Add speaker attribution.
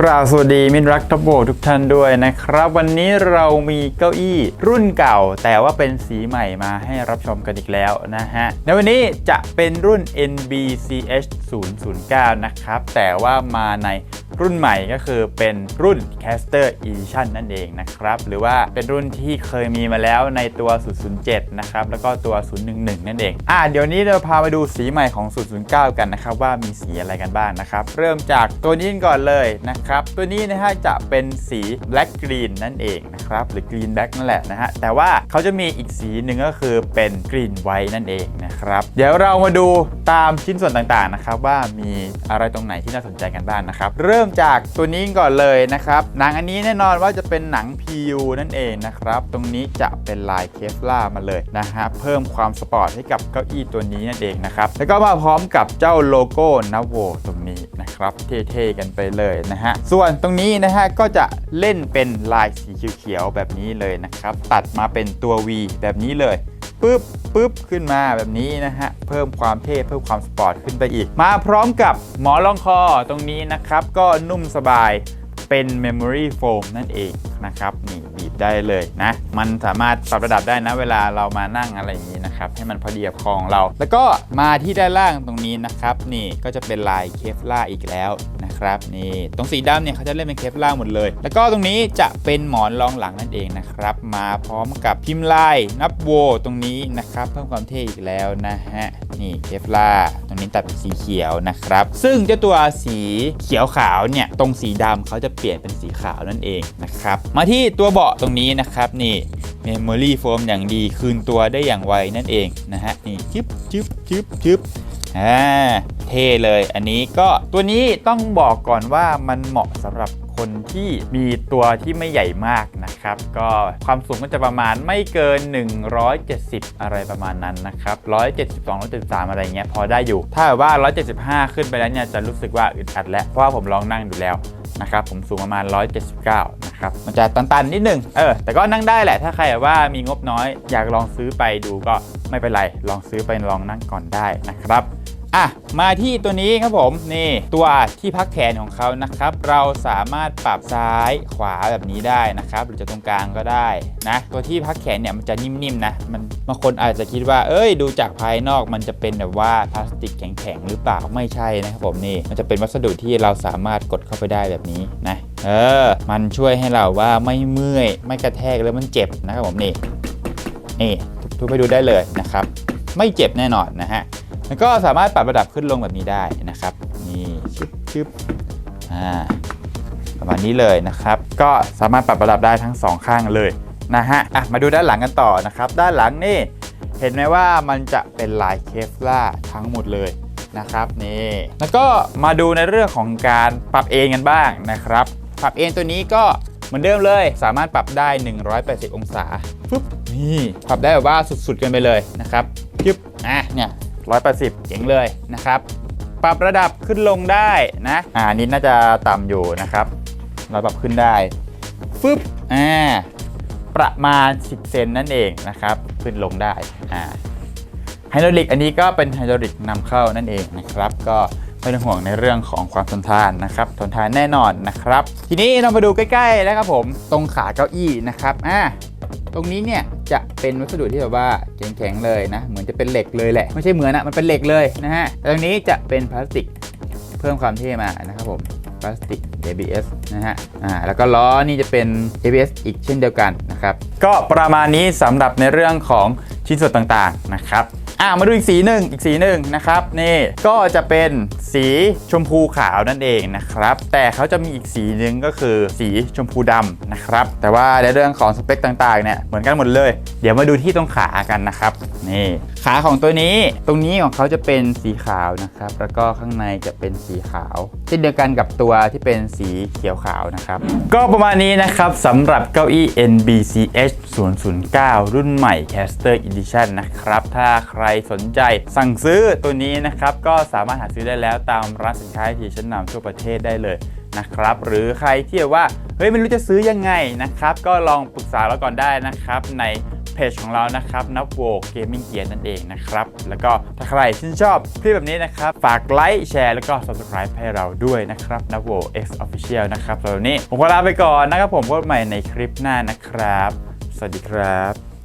Speaker 1: กราบสวัสดีมิตรรักทับโบทุกท่านด้วยนะครับ วันนี้เรามีเก้าอี้รุ่นเก่า แต่ว่าเป็นสีใหม่มาให้รับชมกันอีกแล้วนะฮะในวันนี้จะเป็นรุ่น NBCH 009 นะครับ แต่ว่ามาใน รุ่นใหม่ก็คือเป็นรุ่น Caster Edition นั่นเองนะครับ หรือว่าเป็นรุ่นที่เคยมีมาแล้วในตัว 007 นะครับ แล้วก็ตัว 011 นั่นเอง อ่าเดี๋ยวนี้เราพาไปดูสีใหม่ของ 009 กันนะครับ ว่ามีสีอะไรกันบ้างนะครับ เริ่มจากตัวนี้ก่อนเลยนะครับ ตัวนี้นะฮะจะเป็นสี black green นั่นเองนะครับ หรือ green black นั่นแหละนะฮะ แต่ว่าเขาจะมีอีกสีหนึ่งก็คือเป็น green white นั่นเองนะครับ เดี๋ยวเรามาดูตามชิ้นส่วนต่างๆนะครับว่ามีอะไรตรงไหนที่น่าสนใจกันบ้างนะครับ เริ่มจากตัวนี้ก่อนเลยนะครับ หนังอันนี้แน่นอนว่าจะเป็นหนัง PU นั่นเองนะครับ ตรงนี้จะเป็นลายเคฟลามาเลยนะฮะ เพิ่มความสปอร์ตให้กับเก้าอี้ตัวนี้นั่นเองนะครับ แล้วก็มาพร้อมกับเจ้าโลโก้นโวตรงนี้นะครับ เท่ๆกันไปเลยนะฮะ ส่วนตรงนี้นะฮะก็จะเล่นเป็นลายสีเขียวๆแบบนี้เลยนะครับ ตัดมาเป็นตัว V แบบนี้เลย ปึ๊บปึ๊บขึ้นมาแบบนี้นะฮะ เพิ่มความเท่เพิ่มความสปอร์ตขึ้นไปอีก มาพร้อมกับหมอนรองคอตรงนี้นะครับ ก็นุ่มสบายเป็น Memory Foam นั่นเองนะครับ นี่บีบได้เลยนะ มันสามารถปรับระดับได้นะ เวลาเรามานั่งอะไรอย่างนี้นะครับ ให้มันพอดีกับคองเรา แล้วก็มาที่ด้านล่างตรงนี้นะครับ นี่ก็จะเป็นลายเคฟล่าอีกแล้ว นะครับนี่ตรงสีดำเนี่ยเขาจะเล่นเป็นเคฟล่าหมดเลย แล้วก็ตรงนี้จะเป็นหมอนรองหลังนั่นเองนะครับ มาพร้อมกับพิมพ์ลายนับโวตรงนี้นะครับ เพิ่มความเท่อีกแล้วนะฮะนี่เคฟลาตรงนี้ตัดเป็นสีเขียวนะครับ ซึ่งเจ้าตัวสีเขียวขาวเนี่ยตรงสีดำเขาจะเปลี่ยนเป็นสีขาวนั่นเองนะครับ มาที่ตัวเบาะตรงนี้นะครับนี่ Memory Foam อย่างดีคืนตัวได้อย่างไวนั่นเองนะฮะนี่ชึบชึบชึบชึบอ่าเท่เลยอันนี้ก็ตัวนี้ต้องบอกก่อนว่ามันเหมาะสำหรับ คนที่มีตัวที่ไม่ใหญ่มากนะครับ ก็ความสูงก็จะประมาณไม่เกิน 170 อะไรประมาณนั้นนะครับ172 173 อะไรเงี้ยพอได้อยู่ ถ้าแบบว่า 175 ขึ้นไปแล้วเนี่ยจะรู้สึกว่าอึดอัดแล้วเพราะว่าผมลองนั่งดูแล้วนะครับผมสูงประมาณ 179 นะครับ มันจะตันๆ นิดนึง เออ แต่ก็นั่งได้แหละ ถ้าใครแบบว่ามีงบน้อยอยากลองซื้อไปดูก็ไม่เป็นไร ลองซื้อไปลองนั่งก่อนได้นะครับ อะมาที่ตัวนี้ครับผมนี่ตัวที่พักแขนของเขานะครับ เราสามารถปรับซ้ายขวาแบบนี้ได้นะครับ หรือจะตรงกลางก็ได้นะตัวที่พักแขนเนี่ยมันจะนิ่มๆนะมันบางคนอาจจะคิดว่า เอ้ยดูจากภายนอกมันจะเป็นแบบว่าพลาสติกแข็งๆหรือเปล่าไม่ใช่นะครับผมนี่มันจะเป็นวัสดุที่เราสามารถกดเข้าไปได้แบบนี้นะเออมันช่วยให้เราว่าไม่เมื่อยไม่กระแทกแล้วมันเจ็บนะครับผมนี่นี่ทุบๆให้ดูได้เลยนะครับ ไม่เจ็บแน่นอนนะฮะ แล้วก็สามารถปรับระดับขึ้นลงแบบนี้ได้นะครับ นี่ชึบชึบอ่าประมาณนี้เลยนะครับ ก็สามารถปรับระดับได้ทั้งสองข้างเลยนะฮะอะมาดูด้านหลังกันต่อนะครับ ด้านหลังนี่เห็นไหมว่ามันจะเป็นลายเคฟล่าทั้งหมดเลยนะครับนี่แล้วก็มาดูในเรื่องของการปรับเองกันบ้างนะครับ ปรับเองตัวนี้ก็เหมือนเดิมเลยสามารถปรับได้ 180 องศาปุ๊บนี่ปรับได้แบบว่าสุดๆกันไปเลยนะครับยึบอะเนี่ย 180 เจ๋งเลยนะครับ ปรับระดับขึ้นลงได้นะอ่าอันนี้น่าจะต่ำอยู่นะครับเราปรับขึ้นได้ฟึบอ่าประมาณ 10 เซนนั่นเองนะครับ ขึ้นลงได้อ่าไฮดรอลิกอันนี้ก็เป็นไฮดรอลิกนำเข้านั่นเองนะครับ ก็ไม่ต้องห่วงในเรื่องของความทนทานนะครับทนทานแน่นอนนะครับ ทีนี้เรามาดูใกล้ๆนะครับผม ตรงขาเก้าอี้นะครับอ่าตรงนี้เนี่ย จะเป็นวัสดุที่แบบว่าแข็งๆเลยนะ เหมือนจะเป็นเหล็กเลยแหละ ไม่ใช่เหมือนอะมันเป็นเหล็กเลยนะฮะแต่ตรงนี้จะเป็นพลาสติกเพิ่มความเท่มานะครับผมพลาสติก ABS นะฮะ อ่า แล้วก็ล้อนี่จะเป็น ABS อีกเช่นเดียวกันนะครับ ก็ประมาณนี้สำหรับในเรื่องของชิ้นส่วนต่างๆนะครับ อ่ามาดูอีกสีหนึ่งอีกสีหนึ่งนะครับนี่ก็จะเป็นสีชมพูขาวนั่นเองนะครับ แต่เขาจะมีอีกสีหนึ่งก็คือสีชมพูดำนะครับ แต่ว่าในเรื่องของสเปคต่างๆเนี่ยเหมือนกันหมดเลย เดี๋ยวมาดูที่ตรงขากันนะครับนี่ขาของตัวนี้ตรงนี้ของเขาจะเป็นสีขาวนะครับ แล้วก็ข้างในจะเป็นสีขาวเช่นเดียวกันกับตัวที่เป็นสีเขียวขาวนะครับ ก็ประมาณนี้นะครับสำหรับเก้าอี้ NBCH 009 รุ่นใหม่ Caster Edition นะครับ ถ้าใครสนใจสั่งซื้อตัวนี้นะครับ ก็สามารถหาซื้อได้แล้วตามร้านสินค้าที่ชั้นนำทั่วประเทศได้เลยนะครับ หรือใครที่ว่า เฮ้ยไม่รู้จะซื้อยังไงนะครับ ก็ลองปรึกษาเราก่อนได้นะครับใน เพจของเรานะครับนับโวเกมมิ่งเกียร์นั่นเองนะครับ แล้วก็ถ้าใครชื่นชอบคลิปแบบนี้นะครับ ฝากไลค์แชร์แล้วก็ subscribe ให้เราด้วยนะครับนับโว X Official นะครับสำหรับนนี้ผมขอลาไปก่อนนะครับผมพบกันใหม่ในคลิปหน้านะครับ สวัสดีครับ